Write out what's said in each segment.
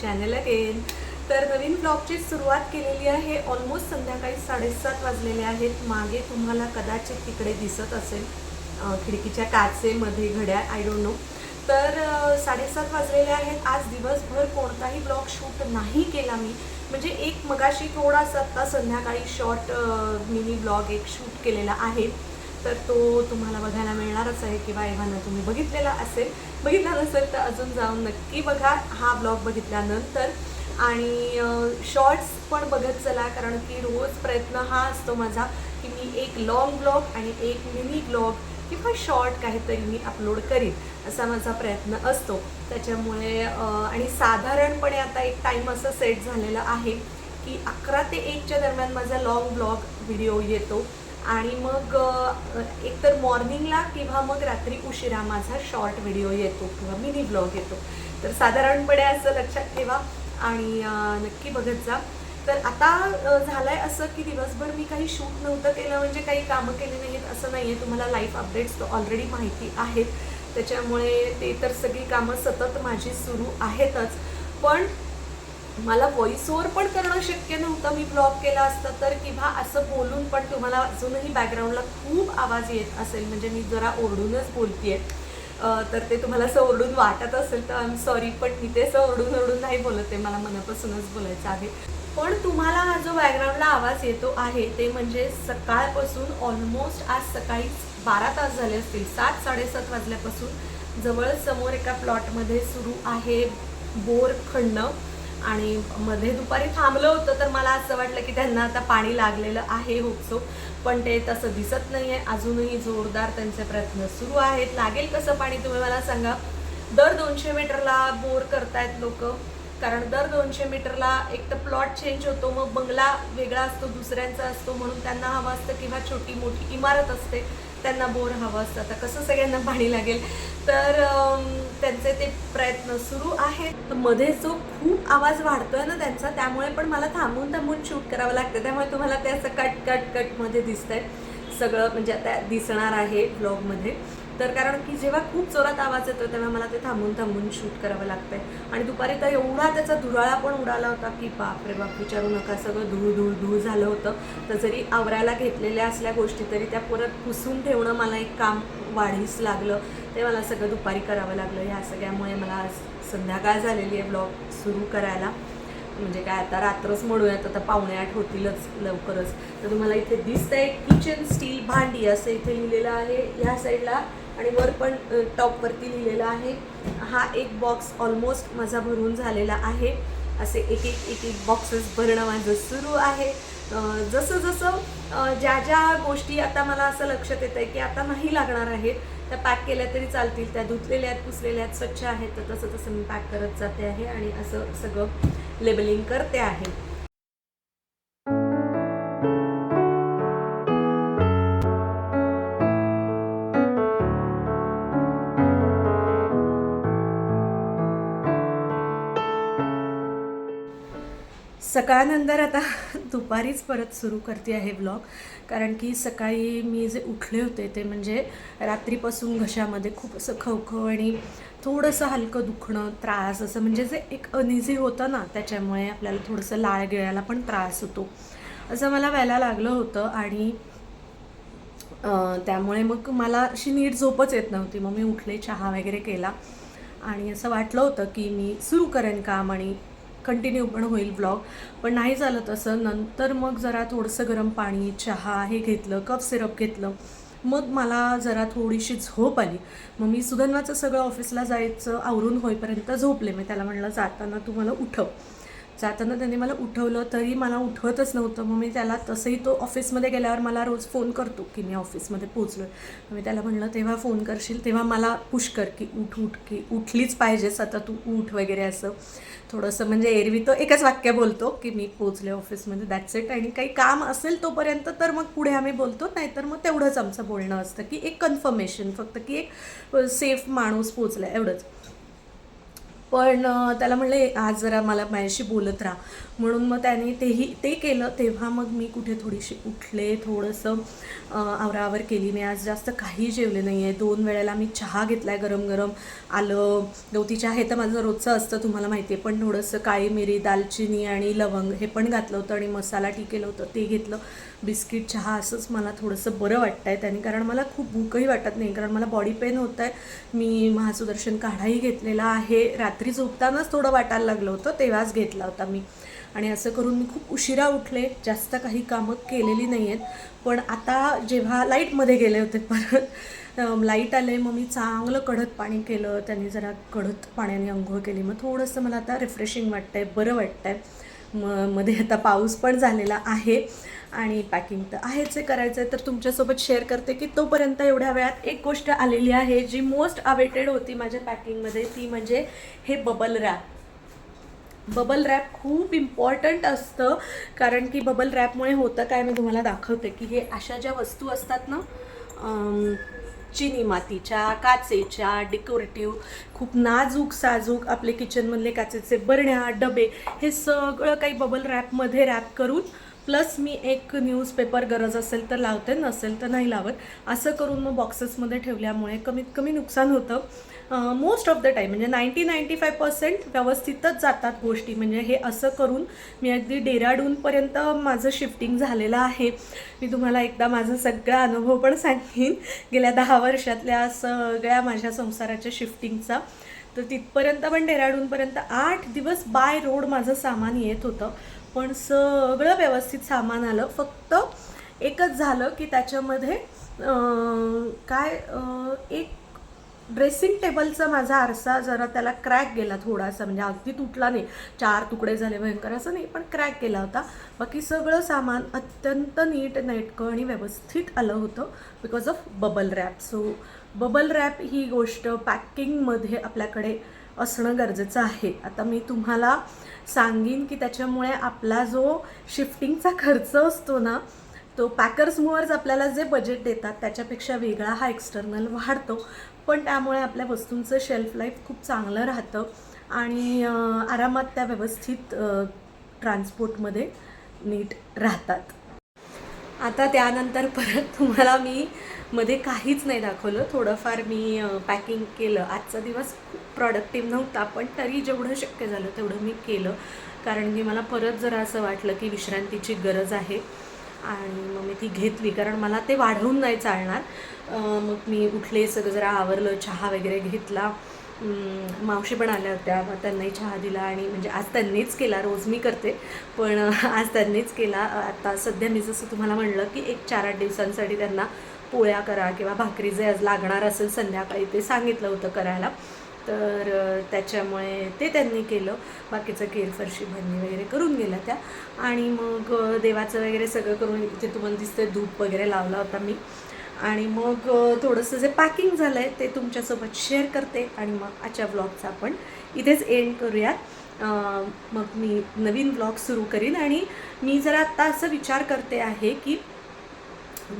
Channel again तर नवीन ब्लॉगची सुरुवात केलेली आहे. ऑलमोस्ट संध्याकाळी साडेसात वाजलेले आहेत. मागे तुम्हाला कदाचित तिकडे दिसत असेल खिडकीच्या काचेमध्ये घड्याळ आय डोंट नो तर साडेसात वाजलेले आहेत. आज दिवसभर कोणताही ब्लॉग शूट नाही केला मी. म्हणजे एक मगाशी थोडासा आत्ता संध्याकाळी शॉर्ट मिनी ब्लॉग एक शूट केलेला आहे. तर तो तुम्हाला बघायला मिळणारच आहे किंवा एव्हाना तुम्ही बघितलेला असेल. बघितला नसेल तर अजून जाऊन नक्की बघा. हा ब्लॉग बघितल्यानंतर. आणि शॉर्ट्स पण बघत चला कारण की रोज प्रयत्न हा असतो माझा की मी एक लॉंग ब्लॉग आणि एक मिनी ब्लॉग किंवा शॉर्ट काहीतरी मी अपलोड करीन असा माझा प्रयत्न असतो. त्याच्यामुळे आणि साधारणपणे आता एक टाईम असं सेट झालेलं आहे की अकरा ते एकच्या दरम्यान माझा लॉंग ब्लॉग व्हिडिओ येतो. आणि मग एकतर मॉर्निंगला किंवा मग रात्री उशिरा माझा शॉर्ट व्हिडिओ येतो किंवा मिनी ब्लॉग येतो. तर साधारणपणे असं लक्षात ठेवा आणि नक्की बघत जा. तर आता झालं आहे असं की दिवसभर मी काही शूट नव्हतं केलं म्हणजे काही कामं केली नाहीत असं नाही आहे तुम्हाला लाईफ अपडेट्स ऑलरेडी माहिती आहेत. त्याच्यामुळे ते तर सगळी कामं सतत माझी सुरू आहेतच. पण मला व्हॉइस ओव्हर पण करणं शक्य नव्हतं. मी ब्लॉग केला असतं तर किंवा असं बोलून पण तुम्हाला अजूनही बॅकग्राऊंडला खूप आवाज येत असेल. म्हणजे मी जरा ओरडूनच बोलतेय. तर ते तुम्हाला असं ओरडून वाटत असेल तर आय एम सॉरी पण मी ते असं ओरडून ओरडून नाही बोलत आहे. मला मनापासूनच बोलायचं आहे. पण तुम्हाला हा जो बॅकग्राऊंडला आवाज येतो आहे ते म्हणजे सकाळपासून ऑलमोस्ट आज सकाळी बारा तास झाले असतील. सात साडेसात वाजल्यापासून जवळ समोर एका प्लॉटमध्ये सुरू आहे बोर खणणं आणि मध्ये दुपारी थांबलं होतं तर मला असं वाटलं की त्यांना आता पाणी लागलेलं आहे होपसो. पण ते तसं दिसत नाही आहे अजूनही जोरदार त्यांचे प्रयत्न सुरू आहेत. लागेल कसं पाणी तुम्ही मला सांगा. दर दोनशे मीटरला बोर करतायत लोक. कारण दर दोनशे मीटरला एक तर प्लॉट चेंज होतो मग बंगला वेगळा असतो दुसऱ्यांचा असतो म्हणून त्यांना हवं असतं किंवा छोटी मोठी इमारत असते त्यांना बोर हवं असतं. आता कसं सगळ्यांना पाणी लागेल? तर त्यांचे ते प्रयत्न सुरू आहेत. मध्ये जो खूप आवाज वाढतोय ना त्यांचा त्यामुळे पण मला थांबून थांबून शूट करावं लागतं. त्यामुळे तुम्हाला ते असं कट कट कटमध्ये दिसतंय. सगळं म्हणजे आता दिसणार आहे ब्लॉगमध्ये तर कारण की जेव्हा खूप जोरात आवाज येतो तेव्हा मला ते थांबून थांबून शूट करावं लागतंय. आणि दुपारी तर एवढा त्याचा धुराळा पण उडाला होता की बाप रे बाप विचारू नका सगळं धूळ धूळ धूळ झालं होतं. तर जरी आवरायला घेतलेल्या असल्या गोष्टी तरी त्या परत पुसून ठेवणं मला एक काम वाढीस लागलं. ते मला सगळं दुपारी करावं लागलं. ह्या सगळ्यामुळे मला आज संध्याकाळ झालेली आहे ब्लॉग सुरू करायला. म्हणजे काय आता रात्रच म्हणूयात आता पावणे आठ होतीलच लवकरच. तर तुम्हाला इथे दिसतंय किचन स्टील भांडी. असं इथे लिहिलेलं आहे. ह्या साईडला आणि वर पण टॉपवरती लिहिलेलं आहे. हा एक बॉक्स ऑलमोस्ट माझा भरून झालेला आहे. असे एक एक एक एक बॉक्सेस भरणं माझं सुरू आहे. जसं जसं ज्या ज्या गोष्टी आता मला असं लक्षात येतं आहे की आता नाही लागणार आहेत त्या पॅक केल्या तरी चालतील. त्या धुतलेल्या आहेत पुसलेल्या आहेत स्वच्छ आहेत तर तसं तसं मी पॅक करत जाते आहे आणि असं सगळं लेबलिंग करते आहे. सकाळनंतर आता दुपारीच परत सुरू करते आहे ब्लॉग कारण की सकाळी मी जे उठले होते ते म्हणजे रात्रीपासून घशामध्ये खूप असं खवखव आणि थोडंसं हलकं दुखणं त्रास असं म्हणजे जे एक अनिझी होतं ना त्याच्यामुळे आपल्याला थोडंसं लाळ गिळायला पण त्रास होतो. असं मला व्हायला लागलं होतं आणि त्यामुळे मग मला अशी नीट झोपच येत नव्हती. मग मी उठले चहा वगैरे केला आणि असं वाटलं होतं की मी सुरू करेन काम आणि कंटिन्यू पण होईल ब्लॉग. पण नाही झालं तसं. नंतर मग जरा थोडंसं गरम पाणी चहा हे घेतलं कप सिरप घेतलं. मग मला जरा थोडीशी झोप आली. मग मी सुगंधाचं सगळं ऑफिसला जायचं आवरून होईपर्यंत झोपले. मी त्याला म्हणलं जाताना तू मला उठव. जाताना त्यांनी मला उठवलं तरी मला उठवतच नव्हतं. मग मी त्याला तसंही तो ऑफिसमध्ये गेल्यावर मला रोज फोन करतो की मी ऑफिसमध्ये पोचलो आहे मी त्याला म्हणलं तेव्हा फोन करशील तेव्हा मला पुश कर की उठ उठ की उठलीच पाहिजेस आता तू उठ वगैरे असं. थोडंसं म्हणजे एरवी तो एकच वाक्य बोलतो की मी पोचले ऑफिसमध्ये दॅट्स इट आणि काही काम असेल तोपर्यंत तर मग पुढे आम्ही बोलतो नाहीतर मग तेवढंच आमचं बोलणं असतं की एक कन्फर्मेशन फक्त की एक सेफ माणूस पोचला एवढंच. पण त्याला म्हणले आज जरा मला माझ्याशी बोलत राहा. म्हणून मग त्याने तेही ते केलं. तेव्हा मग मी कुठे थोडीशी उठले थोडंसं आवरावर केली. मी आज जास्त काही जेवले नाही आहे दोन वेळेला मी चहा घेतला आहे गरम गरम आलं गवती चहा हे तर माझं रोजचं असतं तुम्हाला माहिती आहे पण थोडंसं काळी मिरी दालचिनी आणि लवंग हे पण घातलं होतं आणि मसाला टी केलं होतं. ते घेतलं. बिस्किट चहा असंच मला थोडंसं बरं वाटतं आहे त्याने. कारण मला खूप भूकही वाटत नाही. कारण मला बॉडी पेन होत आहे मी महासुदर्शन काढाही घेतलेला आहे. रात्री झोपतानाच थोडं वाटायला लागलं होतं. तेव्हाच घेतला होता मी. आणि असं करून मी खूप उशिरा उठले. जास्त काही कामं केलेली नाही आहेत पण आता जेव्हा लाईटमध्ये गेले होते परत लाइट आले मग मी चांगलं कढत पाणी केलं. त्यांनी जरा कढत पाण्याने अंघोळ केली. मग थोडंसं मला आता रिफ्रेशिंग वाटतंय बरं वाटतंय. म मध्ये आता पाऊस पण झालेला आहे आणि पॅकिंग तर आहेच हे करायचं आहे तर तुमच्यासोबत शेअर करते की तोपर्यंत एवढ्या वेळात एक गोष्ट आलेली आहे जी मोस्ट अवेटेड होती माझ्या पॅकिंगमध्ये ती म्हणजे हे बबल रॅप बबल रॅप खूप इम्पॉर्टंट असतं. कारण की बबल रॅपमुळे होतं काय मी तुम्हाला दाखवते की हे अशा ज्या वस्तू असतात ना चिनी मातीच्या काचेच्या डेकोरेटिव्ह खूप नाजूक साजूक आपले किचनमधले काचेचे बरण्या डबे हे सगळं काही बबल रॅपमध्ये रॅप करून प्लस मी एक न्यूजपेपर गरज असेल तर लावते नसेल तर नाही लावत. असं करून मग बॉक्सेसमध्ये ठेवल्यामुळे कमीत कमी नुकसान होतं. मोस्ट ऑफ द टाईम म्हणजे नाईंटी नाईंटी फाय पर्सेंट व्यवस्थितच जातात गोष्टी. म्हणजे हे असं करून मी अगदी डेराडूनपर्यंत माझं शिफ्टिंग झालेलं आहे. मी तुम्हाला एकदा माझा सगळा अनुभव पण सांगेन. गेल्या दहा वर्षातल्या सगळ्या माझ्या संसाराच्या शिफ्टिंगचा तर तिथपर्यंत पण डेराडूनपर्यंत आठ दिवस बाय रोड माझं सामान येत होतं. पण सगळं व्यवस्थित सामान आलं. फक्त एकच झालं की त्याच्यामध्ये काय एक ड्रेसिंग टेबलचा माझा आरसा जरा त्याला क्रॅक गेला थोडासा. म्हणजे अगदी तुटला नाही. चार तुकडे झाले भयंकर असं नाही पण क्रॅक गेला होता. बाकी सगळं सामान अत्यंत नीट नेटकं आणि व्यवस्थित आलं होतं because of bubble wrap so bubble wrap ही गोष्ट पॅकिंगमध्ये आपल्याकडे असणं गरजेचं आहे. आता मी तुम्हाला सांगीन की त्याच्यामुळे आपला जो शिफ्टिंगचा खर्च असतो ना तो पॅकर्स मुव्हर्स आपल्याला जे बजेट देतात त्याच्यापेक्षा वेगळा हा एक्स्टर्नल वाढतो. पण त्यामुळे आपल्या वस्तूंचं शेल्फ लाईफ खूप चांगलं राहतं आणि आरामात त्या व्यवस्थित ट्रान्सपोर्टमध्ये नीट राहतात. आता त्यानंतर परत तुम्हाला मी मध्ये काहीच नाही दाखवलं. थोडंफार मी पॅकिंग केलं. आजचा दिवस खूप प्रॉडक्टिव्ह नव्हता पण तरी जेवढं शक्य झालं तेवढं मी केलं. कारण की मला परत जरा असं वाटलं की विश्रांतीची गरज आहे आणि मग मी ती घेतली. कारण मला ते वाढवून नाही चालणार. मग मी उठले सगळं जरा आवरलं चहा वगैरे घेतला. मावशी पण आल्या होत्या मग त्यांनाही चहा दिला आणि म्हणजे आज त्यांनीच केला रोज मी करते. पण आज त्यांनीच केला. आता सध्या मी जसं तुम्हाला म्हणलं की एक चार आठ दिवसांसाठी त्यांना पोळ्या करा किंवा भाकरी जे आज लागणार असेल संध्याकाळी ते सांगितलं होतं करायला. तर त्याच्यामुळे ते त्यांनी केलं. बाकीचं केरफरशी भरणी वगैरे करून गेल्या त्या. आणि मग देवाचं वगैरे सगळं करून इथे तुम्हाला दिसतंय धूप वगैरे लावला होता मी. आणि मग थोडंसं जे पॅकिंग झालं आहे ते तुमच्यासोबत शेअर करते आणि मग आजच्या ब्लॉगचा आपण इथेच एंड करूयात. मग मी नवीन ब्लॉग सुरू करीन आणि मी जरा आत्ता असं विचार करते आहे की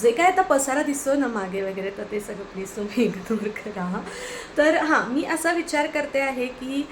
जे काय आता पसारा दिसतो ना मागे वगैरे तर ते सगळं प्लीज तुम्ही इग्नोर करा. तर हां मी असा विचार करते आहे की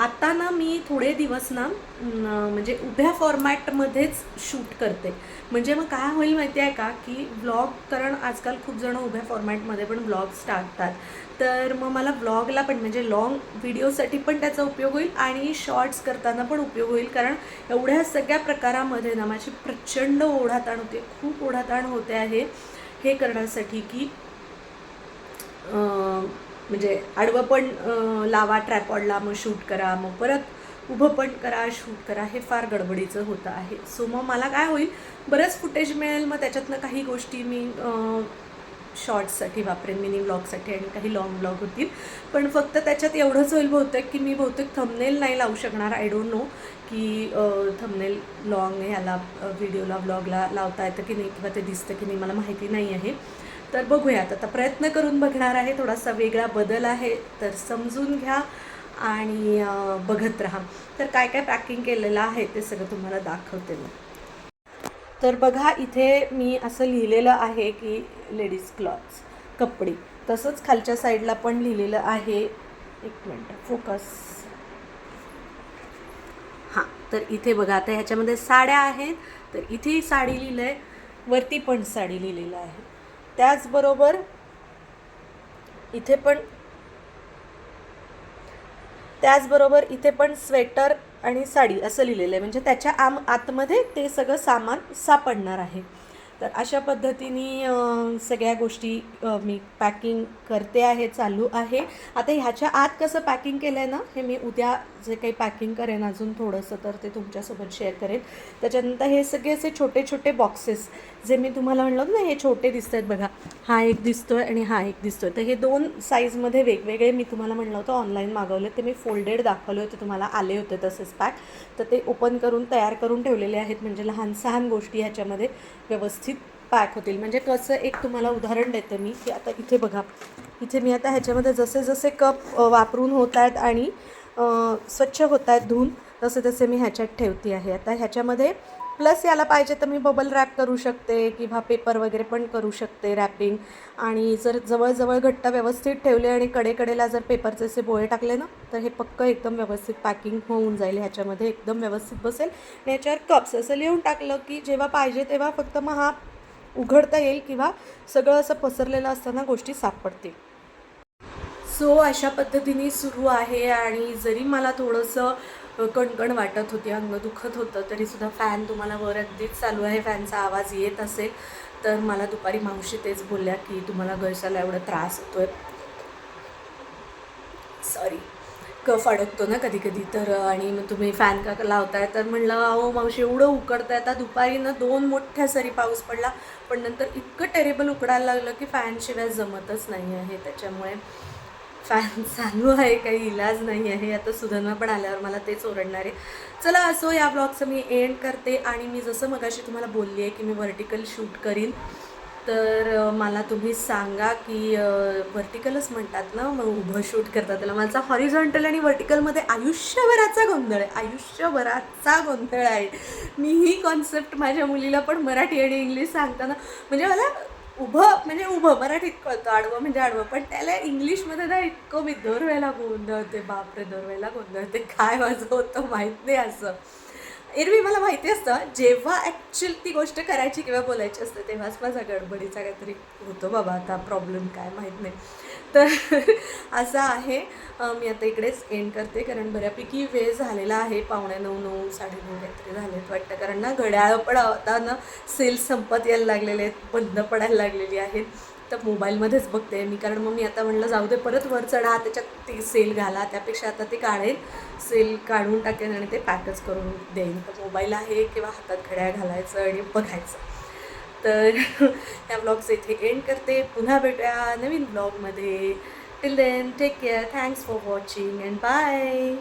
आता ना मी थोडे दिवस ना म्हणजे उभ्या फॉर्मॅटमध्येच शूट करते. म्हणजे मग काय होईल माहिती आहे का की ब्लॉग कारण आजकाल खूप जण उभ्या फॉर्मॅटमध्ये पण ब्लॉग्स टाकतात. तर मग मला ब्लॉगला पण म्हणजे लॉंग व्हिडिओसाठी पण त्याचा उपयोग होईल आणि शॉर्ट्स करताना पण उपयोग होईल. कारण एवढ्या सगळ्या प्रकारामध्ये ना माझी प्रचंड ओढाताण होते खूप ओढाताण होते आहे हे करण्यासाठी की म्हणजे आडवं पण लावा ट्रॅपॉडला मग शूट करा मग परत उभं पण करा शूट करा हे फार गडबडीचं होतं आहे. सो मग मला काय होईल बरंच फुटेज मिळेल मग त्याच्यातनं काही गोष्टी मी शॉर्ट्ससाठी वापरेन मिनी ब्लॉगसाठी आणि काही लाँग ब्लॉग होतील. पण फक्त त्याच्यात एवढंच होईल बहुतेक की मी बहुतेक थंबनेल नाही लावू शकणार. आय डोंट नो की थंबनेल लॉंग ह्याला व्हिडिओला ब्लॉगला लावता येतं की नाही किंवा ते दिसतं की नाही मला माहिती नाही आहे. तर बघूयात. आता प्रयत्न करून बघणार आहे. थोडासा वेगळा बदल आहे तर समजून घ्या आणि बघत राहा. तर काय काय पॅकिंग केलेलं आहे ते सगळं तुम्हाला दाखवते मी. तर बघा इथे मी असं लिहिलेलं आहे की लेडीज क्लॉथ्स कपडे. तसंच खालच्या साईडला पण लिहिलेलं आहे. एक मिनटं फोकस हां तर इथे बघा आता ह्याच्यामध्ये साड्या आहेत. तर इथे साडी लिहिलं आहे वरती पण साडी लिहिलेलं आहे. त्याचबरोबर इथे पण त्याचबरोबर इथे पण स्वेटर आणि साडी असं लिहिलेलं आहे. म्हणजे त्याच्या आम आतमध्ये ते सगळं सामान सापडणार आहे. तर अशा पद्धतीने सगळ्या गोष्टी मी पॅकिंग करते आहे चालू आहे. आता ह्याच्या आत कसं पॅकिंग केलं आहे ना हे मी उद्या जे काही पॅकिंग करेन अजून थोडंसं तर ते तुमच्यासोबत शेअर करेन. त्याच्यानंतर हे सगळे असे छोटे छोटे बॉक्सेस जे मी तुम्हाला म्हणलं ना हे छोटे दिसत आहेत बघा. हा एक दिसतोय आणि हा एक दिसतोय. तर हे दोन साईजमध्ये वेगवेगळे मी तुम्हाला म्हणलं होतं ऑनलाईन मागवले. ते मी फोल्डेड दाखवले होते तुम्हाला आले होते तसेच पॅक तर ते ओपन करून तयार करून ठेवलेले आहेत. म्हणजे लहान सहान गोष्टी ह्याच्यामध्ये व्यवस्थित. पॅक होतील. म्हणजे कसं एक तुम्हाला उदाहरण देते मी की आता इथे बघा. इथे मी आता ह्याच्यामध्ये जसे जसे कप वापरून होत आहेत आणि स्वच्छ होत आहेत धुवून तसे तसे मी ह्याच्यात ठेवते आहे. आता ह्याच्यामध्ये प्लस याला पाहिजे तर मी बबल रॅप करू शकते किंवा पेपर वगैरे पण करू शकते रॅपिंग आणि जर जवळजवळ घट्ट व्यवस्थित ठेवले आणि कडेकडेला जर पेपरचे असे बोळे टाकले ना तर हे पक्क एकदम व्यवस्थित पॅकिंग होऊन जाईल. ह्याच्यामध्ये एकदम व्यवस्थित बसेल. आणि ह्याच्यावर कप्स असं लिहून टाकलं की जेव्हा पाहिजे तेव्हा फक्त मग हा उघडता येईल किंवा सगळं असं पसरलेलं असताना गोष्टी सापडतील. सो अशा पद्धतीने सुरू आहे आणि जरी मला थोडंसं कणकण वाटत होती अंग दुखत होतं तरीसुद्धा फॅन तुम्हाला वर अगदीच चालू आहे फॅनचा आवाज येत असेल तर मला दुपारी मावशी तेच बोलल्या की तुम्हाला घशाला एवढा त्रास होतोय. सॉरी कफ अडकतो ना कधी कधी तर आणि मग तुम्ही फॅन का लावताय तर म्हणलं अहो मावशी एवढं उकडताय. आता दुपारी ना दोन मोठ्या सरी पाऊस पडला पण नंतर इतकं टेरेबल उकडायला लागलं की फॅनशिवाय जमतच नाही आहे त्याच्यामुळे फॅन चालू आहे काही इलाज नाही आहे. आता सुधारणा पण आल्यावर मला तेच ओरडणार आहे. चला असो या ब्लॉगचं मी एंड करते आणि मी जसं मगाशी तुम्हाला बोलली आहे की मी व्हर्टिकल शूट करीन. तर मला तुम्ही सांगा की व्हर्टिकलच म्हणतात ना मग उभं शूट करतात त्याला. माझा हॉरिझॉन्टल आणि व्हर्टिकलमध्ये आयुष्यभराचा गोंधळ आहे. आयुष्यभराचा गोंधळ आहे. मी ही कॉन्सेप्ट माझ्या मुलीला पण मराठी आणि इंग्लिश सांगताना म्हणजे मला उभं म्हणजे उभं मराठीत कळतं. आडवं म्हणजे आडवं. पण त्याला इंग्लिशमध्ये ना इतकं मी दरवेळेला गोंधळते. बापरे दरवेळेला गोंधळते. काय माझं होतं माहीत नाही असं. एरवी मला माहिती असतं जेव्हा ॲक्च्युअल ती गोष्ट करायची किंवा बोलायची असते तेव्हाच माझा गडबडीचा काहीतरी होतो बाबा आता प्रॉब्लेम काय माहीत नाही. तर असं आहे. मी आता इकडेच एंड करते कारण बऱ्यापैकी वेळ झालेला आहे. पावणे नऊ नऊ साडेनऊ काहीतरी झालेत वाटतं. कारण ना घड्याळ पण आता ना सेल संपत यायला लागलेले आहेत बंद पडायला लागलेली आहेत. तर मोबाईलमध्येच बघते मी कारण मग मी आता म्हणलं जाऊ दे परत वर चढा त्याच्यात ते सेल घाला त्यापेक्षा आता ते काढेल. सेल काढून टाकेन आणि ते पॅकच करून देईन. तर मोबाईल आहे किंवा हातात घड्याळ घालायचं आणि बघायचं. तर त्या ब्लॉगचं इथे एंड करते. पुन्हा भेटूया नवीन ब्लॉगमध्ये. Till then take care thanks for watching and bye